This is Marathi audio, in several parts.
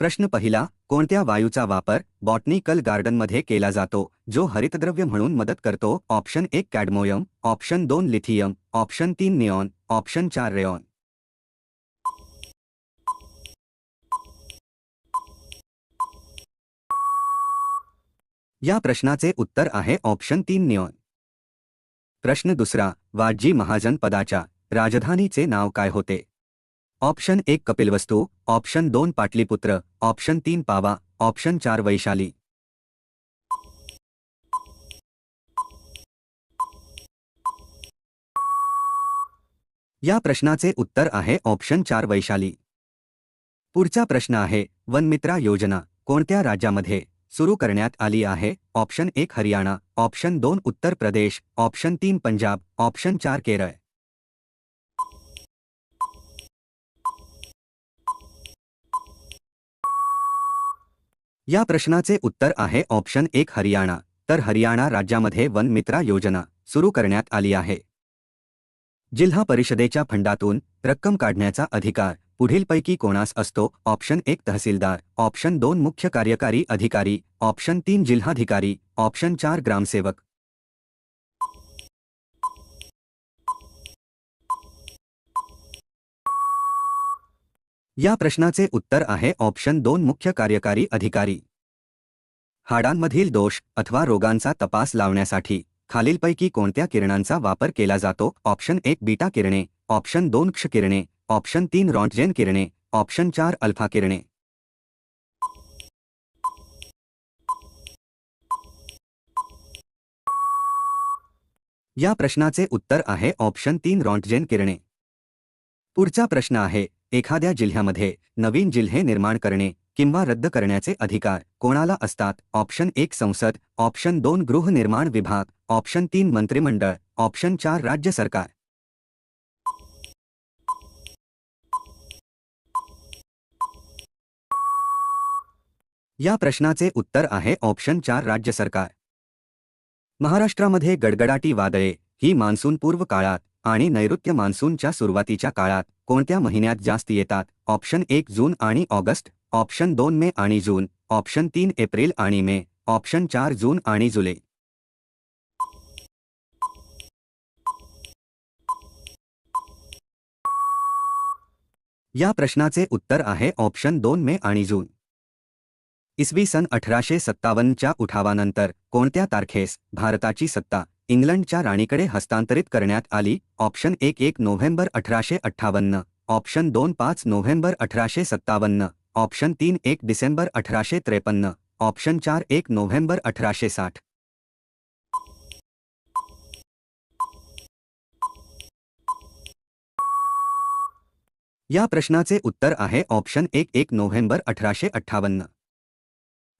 प्रश्न पहिला कोणत्या वायूचा वापर बॉटनिकल गार्डनमध्ये केला जातो जो हरितद्रव्य म्हणून मदत करतो? ऑप्शन एक कॅडमोयम ऑप्शन दोन लिथियम ऑप्शन तीन निऑन ऑप्शन चार रेऑन. या प्रश्नाचे उत्तर आहे ऑप्शन तीन निऑन. प्रश्न दुसरा वाजी महाजन पदाच्या राजधानीचे नाव काय होते? ऑप्शन एक कपिलवस्तू ऑप्शन दोन पाटलीपुत्र ऑप्शन तीन पावा ऑप्शन चार वैशाली. या प्रश्नाचे उत्तर आहे ऑप्शन चार वैशाली. पुढचा प्रश्न आहे वनमित्रा योजना कोणत्या राज्यामध्ये? सुरू करण्यात आली आहे ऑप्शन एक हरियाणा ऑप्शन दोन उत्तर प्रदेश ऑप्शन तीन पंजाब ऑप्शन चार केरळ. या प्रश्नाचे उत्तर आहे ऑप्शन एक हरियाणा तर हरियाणा राज्यामध्ये वनमित्रा योजना सुरू करण्यात आली आहे. जिल्हा परिषदेच्या फंडातून रक्कम काढण्याचा अधिकार पुढीलपैकी कोणास असतो? ऑप्शन एक तहसीलदार ऑप्शन दोन मुख्य कार्यकारी अधिकारी ऑप्शन तीन जिल्हाधिकारी ऑप्शन चार ग्रामसेवक या प्रश्नाचे उत्तर आहे ऑप्शन दोन मुख्य कार्यकारी अधिकारी. हाडांमधील दोष अथवा रोगांचा तपास लावण्यासाठी खालीलपैकी कोणत्या किरणांचा वापर केला जातो? ऑप्शन एक बीटा किरणे ऑप्शन दोन क्ष किरणे ऑप्शन तीन रॉन्टजेन किरणे ऑप्शन चार अल्फा किरणे. या प्रश्नाचे उत्तर आहे ऑप्शन तीन रॉन्टजेन किरणे. पुढचा प्रश्न आहे एखाद्या जिल्ह्यामध्ये नवीन जिल्हे निर्माण करणे किंवा रद्द करण्याचे अधिकार कोणाला असतात? ऑप्शन एक संसद ऑप्शन दोन गृहनिर्माण विभाग ऑप्शन तीन मंत्रिमंडळ ऑप्शन चार राज्य सरकार. या प्रश्नाचे उत्तर आहे ऑप्शन चार राज्य सरकार. महाराष्ट्रामध्ये गडगडाटी वादळे ही मान्सूनपूर्व काळात आणि नैऋत्य मान्सूनच्या सुरुवातीच्या काळात कोणत्या महिन्यात जास्त येतात? ऑप्शन एक जून आणि ऑगस्ट. ऑप्शन दोन मे आणि जून. ऑप्शन तीन एप्रिल आणि मे. ऑप्शन चार जून आणि जुलै. या प्रश्नाचे उत्तर आहे ऑप्शन दोन मे आणि जून. इसवी सन अठराशे सत्तावन्नच्या उठावानंतर कोणत्या तारखेस भारताची सत्ता? इंग्लंडच्या राणीकडे हस्तांतरित करण्यात आली. ऑप्शन एक एक नोव्हेंबर अठराशे अठ्ठावन्न. ऑप्शन दोन पाच नोव्हेंबर अठराशे सत्तावन्न. ऑप्शन तीन एक डिसेंबर अठराशे त्रेपन्न. ऑप्शन चार एक नोव्हेंबर अठराशे साठ. या प्रश्नाचे उत्तर आहे. ऑप्शन एक एक नोव्हेंबर अठराशे अठ्ठावन्न.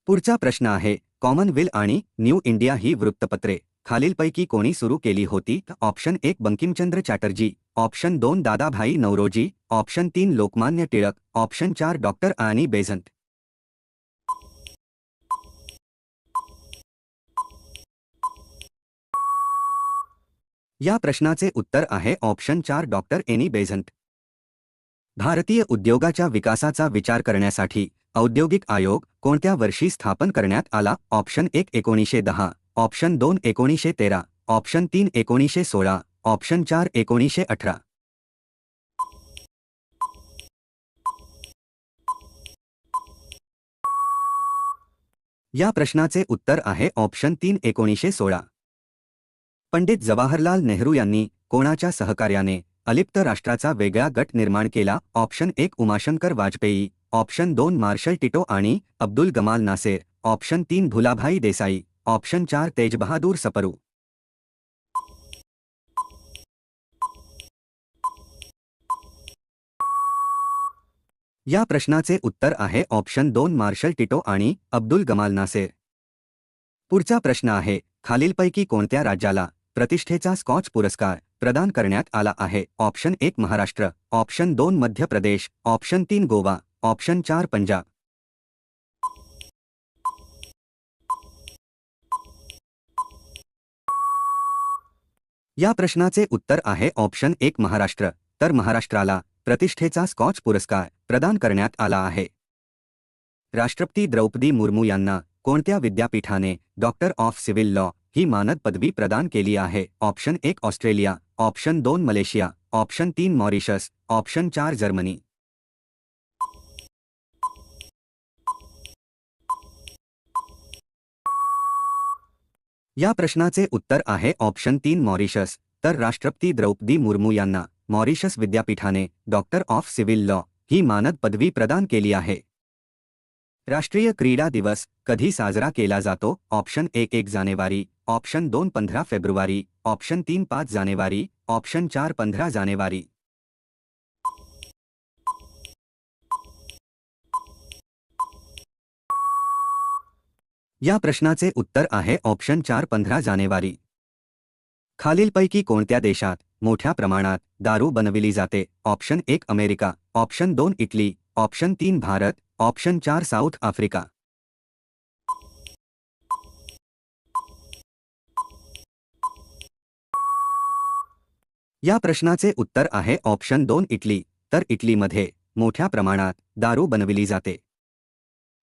पुढचा प्रश्न आहे. कॉमनवेल आणि न्यू इंडिया ही वृत्तपत्रे. खालीलपैकी कोणी सुरू केली होती ऑप्शन एक बंकिमचंद्र चॅटर्जी ऑप्शन दोन दादाभाई नवरोजी ऑप्शन तीन लोकमान्य टिळक ऑप्शन चार डॉक्टर आणि बेझंट या प्रश्नाचे उत्तर आहे ऑप्शन चार डॉक्टर एनी बेझंट भारतीय उद्योगाच्या विकासाचा विचार करण्यासाठी औद्योगिक आयोग कोणत्या वर्षी स्थापन करण्यात आला? ऑप्शन एक एकोणीसशे दहा. ऑप्शन दोन एकोणीसशे तेरा ऑप्शन तीन एकोणीसशे सोळा ऑप्शन चार एकोणीसशे अठरा. या प्रश्नाचे उत्तर आहे ऑप्शन तीन एकोणीसशे सोळा. पंडित जवाहरलाल नेहरू यांनी कोणाच्या सहकार्याने अलिप्त राष्ट्राचा वेगळा गट निर्माण केला? ऑप्शन एक उमाशंकर वाजपेयी ऑप्शन दोन मार्शल टिटो आणि अब्दुल गमाल नासेर ऑप्शन तीन भुलाभाई देसाई. ऑप्शन चार तेजबहादूर सपरू। या प्रश्नाचे उत्तर आहे ऑप्शन दोन, मार्शल टिटो आणि अब्दुल गमाल नासेर। पुढचा प्रश्न आहे, खालीलपैकी कोणत्या राज्याला प्रतिष्ठेचा स्कॉच पुरस्कार प्रदान करण्यात आला आहे? ऑप्शन एक, महाराष्ट्र. ऑप्शन दोन, मध्य प्रदेश. ऑप्शन तीन, गोवा. ऑप्शन चार, पंजाब. या प्रश्नाचे उत्तर आहे ऑप्शन एक महाराष्ट्र. तर महाराष्ट्राला प्रतिष्ठेचा स्कॉच पुरस्कार प्रदान करण्यात आला आहे. राष्ट्रपती द्रौपदी मुर्मू यांना कोणत्या विद्यापीठाने डॉक्टर ऑफ सिव्हिल लॉ ही मानद पदवी प्रदान केली आहे? ऑप्शन एक ऑस्ट्रेलिया ऑप्शन दोन मलेशिया ऑप्शन तीन मॉरिशस ऑप्शन चार जर्मनी. या प्रश्नाचे उत्तर आहे ऑप्शन तीन मॉरिशस. तर राष्ट्रपती द्रौपदी मुर्मू यांना मॉरिशस विद्यापीठाने डॉक्टर ऑफ़ सिव्हिल लॉ ही मानद पदवी प्रदान केली आहे. राष्ट्रीय क्रीडा दिवस कधी साजरा केला जातो? ऑप्शन एक एक जानेवारी, ऑप्शन दोन पंधरा फेब्रुवारी, ऑप्शन तीन पाच जानेवारी, ऑप्शन चार पंधरा जानेवारी. या प्रश्नाचे उत्तर आहे ऑप्शन चार पंधरा जानेवारी. खालीलपैकी कोणत्या देशात मोठ्या प्रमाणात दारू बनविली जाते? ऑप्शन एक अमेरिका, ऑप्शन दोन इटली, ऑप्शन तीन भारत, ऑप्शन चार साऊथ आफ्रिका. या प्रश्नाचे उत्तर आहे ऑप्शन दोन इटली, तर इटलीमध्ये मोठ्या प्रमाणात दारू बनविली जाते.